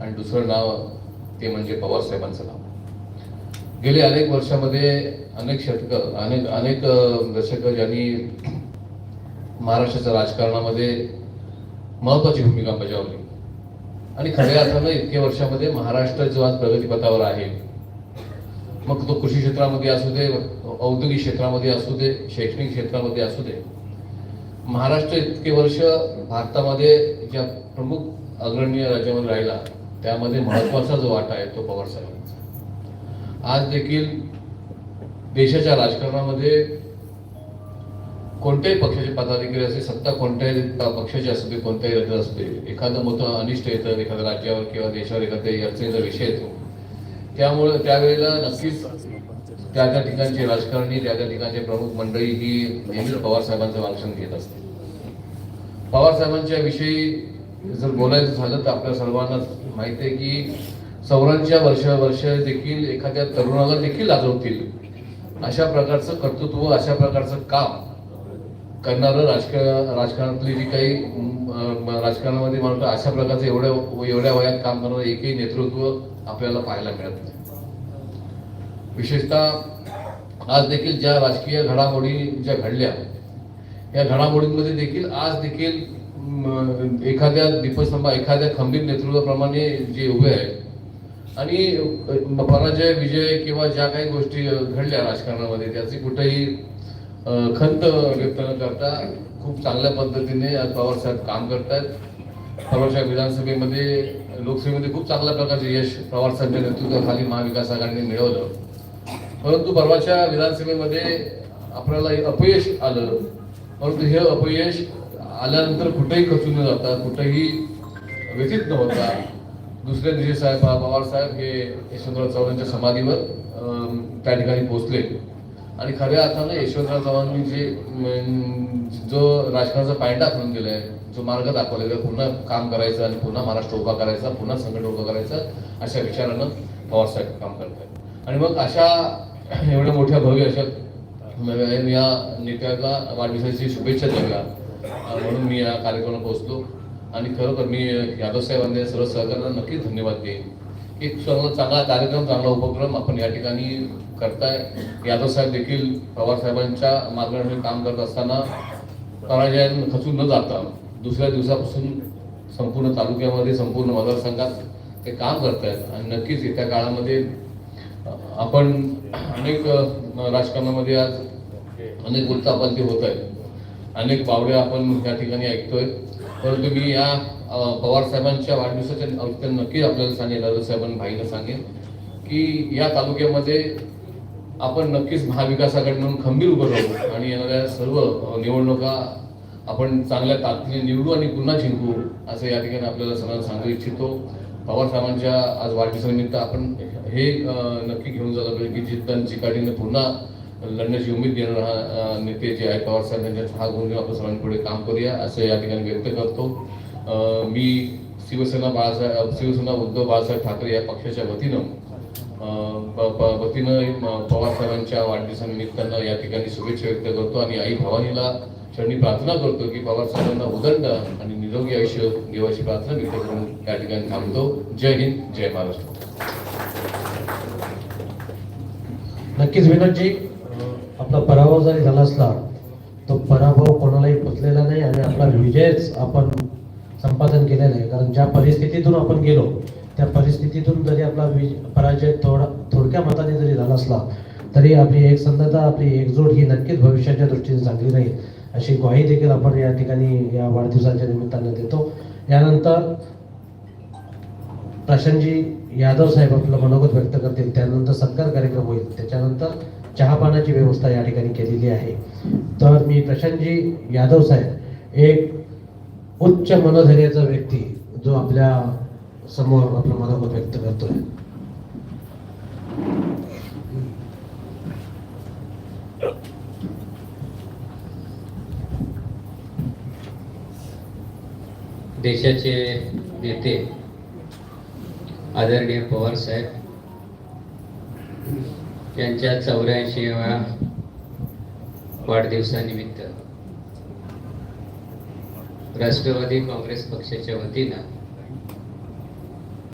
आणि दुसरं नाव ते म्हणजे पवारसाहेबांचं नाव. गेले अनेक वर्षामध्ये अनेक शतकं अनेक अनेक दशकं ज्यांनी महाराष्ट्राच्या राजकारणामध्ये महत्वाची भूमिका बजावली. आणि खऱ्या अर्थानं इतक्या वर्षामध्ये महाराष्ट्र जो आज प्रगतीपथावर आहे मग तो कृषी क्षेत्रामध्ये असू दे औद्योगिक क्षेत्रामध्ये असू दे शैक्षणिक क्षेत्रामध्ये असू दे महाराष्ट्र इतके वर्ष भारतामध्ये ज्या प्रमुख अग्रणीय राज्यामध्ये राहिला त्यामध्ये महत्त्वाचा जो वाटा आहे तो पवार साहेबांचा. आज देखील देशाच्या राजकारणामध्ये कोणत्याही पक्षाचे पदाधिकारी असते सत्ता कोणत्याही पक्षाची असू दे कोणत्याही राज्यात असू दे एखादं मोठं अनिष्ट येतं एखाद्या राज्यावर किंवा देशावर एखाद्या अडचणीचा विषय येतो. त्यामुळे त्यावेळेला नक्कीच त्या त्या ठिकाणचे राजकारणी त्या त्या ठिकाणचे प्रमुख मंडळी ही नेहमीच पवार साहेबांचं मार्गदर्शन घेत असते पवार साहेबांच्या विषयी जर बोलायचं झालं तर आपल्या सर्वांना माहिती आहे की सौरांच्या वर्ष वर्ष देखील एखाद्या तरुणाला देखील लाजवतील अशा प्रकारचं कर्तृत्व अशा प्रकारचं काम करणारं राजकीय राजकारणातली जी काही राजकारणामध्ये म्हणतो अशा प्रकारचं एवढ्या एवढ्या वयात काम करणारं एकही नेतृत्व आपल्याला पाहायला मिळत नाही. विशेषतः आज देखील ज्या राजकीय घडामोडी ज्या घडल्या या घडामोडींमध्ये देखील आज देखील एखाद्या दीपस्तंभा एखाद्या खंबीर नेतृत्वाप्रमाणे जे उभे आहेत. आणि पराजय विजय किंवा ज्या काही गोष्टी घडल्या राजकारणामध्ये त्याची कुठेही खंत व्यक्त न करता खूप चांगल्या पद्धतीने आज पवार साहेब काम करतायत. परवाच्या विधानसभेमध्ये लोकसभेमध्ये खूप चांगल्या प्रकारचे यश पवार साहेबच्या नेतृत्वाखाली महाविकास आघाडीने मिळवलं. परंतु परवाच्या विधानसभेमध्ये आपल्याला एक अपयश आलं. परंतु हे अपयश आल्यानंतर कुठेही खचून न जाता कुठेही व्यथित न होता दुसऱ्या दिवशी साहेब पवार साहेब हे यशवंतराव चव्हाणांच्या समाधीवर त्या ठिकाणी पोहोचले. आणि खऱ्या अर्थानं यशवंतराव चव्हाणांनी जे जो राजकारणाचा पायंडा करून गेलाय जो मार्ग दाखवलेला आहे, पुन्हा काम करायचं आणि पुन्हा महाराष्ट्र उभा करायचा पुन्हा संकट उभा करायचं अशा विचारानं पवार साहेब काम करतात आणि मग अशा एवढ्या मोठ्या भव्य अशा या नेत्याला वाढदिवसाची शुभेच्छा द्याव्या म्हणून मी या कार्यक्रमाला पोहोचलो. आणि खरोखर मी यादव साहेबांनी सर्व सहकार्यांना नक्कीच धन्यवाद देईन. एक सर्व चांगला कार्यक्रम चांगला उपक्रम आपण या ठिकाणी करताय. यादव साहेब देखील पवार साहेबांच्या मार्गाने काम करत असताना पराजयान खचून न जाता दुसऱ्या दिवसापासून संपूर्ण तालुक्यामध्ये संपूर्ण मतदारसंघात ते काम करतायत. आणि नक्कीच येत्या काळामध्ये आपण अनेक राजकारणामध्ये आज अनेक उलथापालथी होत आहेत. अनेक बावड्या आपण या ठिकाणी ऐकतोय. परंतु मी या पवार साहेबांच्या वाढदिवसाच्या औचित्याने नक्की आपल्याला सांगेन दादा साहेबांना भाईला सांगेन की या तालुक्यामध्ये आपण नक्कीच महाविकास आघाडी म्हणून खंबीर उभं राहू आणि येणाऱ्या सर्व निवडणुका आपण चांगल्या ताकदीने निवडू आणि पुन्हा जिंकू असं या ठिकाणी आपल्याला सगळ्यांना सांगू इच्छितो. पवार साहेबांच्या आज वाढदिवसानिमित्त आपण हे नक्की घेऊन जायला पाहिजे की जिद्द आणि चिकाटीने पुन्हा लढण्याची उमेद देणारा नेते जे आहे पवारसाहेब यांच्या हा गुण घेऊन आपण सर्वांनी पुढे काम करूया असं या ठिकाणी व्यक्त करतो. मी शिवसेना बाळासाहेब शिवसेना उद्धव बाळासाहेब ठाकरे या पक्षाच्या वतीनं प- वतीनं पवार साहेबांच्या वाढदिवसानिमित्तानं या ठिकाणी शुभेच्छा व्यक्त करतो आणि आई भवानीला क्षणी प्रार्थना करतो की पवार साहेबांना उदंड आणि निरोगी आयुष्य देवाची प्रार्थना व्यक्त करून या ठिकाणी थांबतो. जय हिंद जय महाराष्ट्र. नक्कीच विनोदजी आपला पराभव जरी झाला असला तो पराभव कोणालाही पुचलेला नाही आणि आपला विजयच आपण संपादन केलेला आहे. कारण ज्या परिस्थितीतून आपण गेलो त्या परिस्थितीतून जरी आपला विज पराजय थोडा थोडक्या मताने जरी झाला असला तरी आपली एकसंधता आपली एकजूट ही नक्कीच भविष्याच्या दृष्टीने चांगली राहील. अशी ग्वाही देखील आपण या ठिकाणी या वाढदिवसाच्या निमित्तानं देतो. यानंतर प्रशांतजी यादव साहेब आपलं मनोगत व्यक्त करतील. त्यानंतर सत्कार कार्यक्रम होईल. त्याच्यानंतर चहापानाची व्यवस्था या ठिकाणी केलेली आहे. तर मी प्रशांतजी यादव साहेब एक उच्च मनोधैर्याचा व्यक्ती जो आपल्यासमोर आपलं मनोगत व्यक्त करतोय. देशाचे नेते आदरणीय पवार साहेब यांच्या चौऱ्याऐंशीव्या वाढदिवसानिमित्त राष्ट्रवादी काँग्रेस पक्षाच्या वतीनं